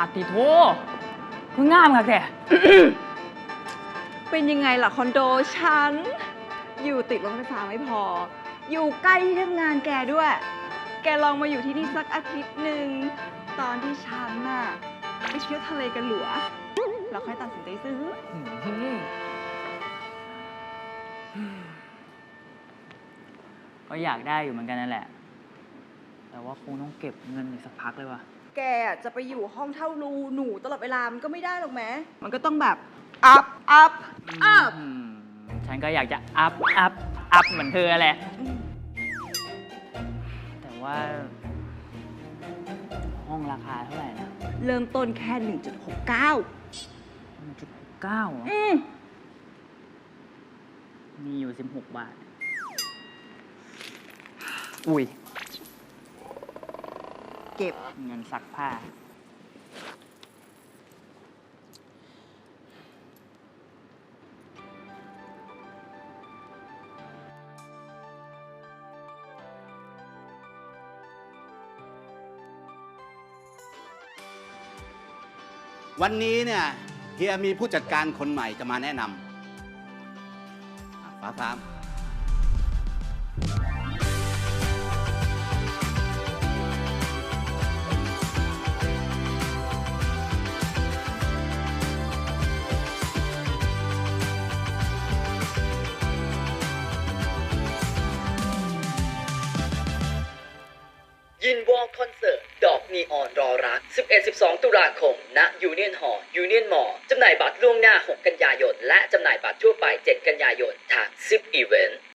าดติโทคืองามค่ะแกเป็นยังไงล่ะคอนโดฉัน อยู่ติดรถไฟฟ้าไม่พอ อยู่ใกล้ที่ทำงานแกด้วย แกลองมาอยู่ที่นี่สักอาทิตย์หนึ่ง ตอนที่ฉันน่ะไปเที่ยวทะเลกันหลัวเราค่อยตัดสินใจซื้อ ก็อยากได้อยู่เหมือนกันนั่นแหละ แต่ว่าคงต้องเก็บเงินอีกสักพักเลยว่ะ แกอะจะไปอยู่ห้องเท่ารูหนูตลอดเวลา มันก็ไม่ได้หรอกแม้มันก็ต้องแบบ อัพ อัพ อัพ อืมฉันก็อยากจะอัพ อัพ อัพเหมือนเธอแหละ แต่ว่า ห้องราคาเท่าไหร่นะเริ่มต้นแค่ 1.69มันจุดเก้าอืมมีอยู่สิบหกบาท อุ้ย เก็บเงินซักผ้า วันนี้เนี่ยเฮียมีผู้จัดการคนใหม่จะมาแนะนำอะฟ้าฟ้าม ยินวอลคอนเสิร์ต ดอกนีออนรอรัก 11-12 ตุลาคม ณ ยูเนียนหอ ยูเนียนมอ จำหน่ายบัตรล่วงหน้า 6 กันยายน และจำหน่ายบัตรทั่วไป 7 กันยายน ทาง10อีเวนต์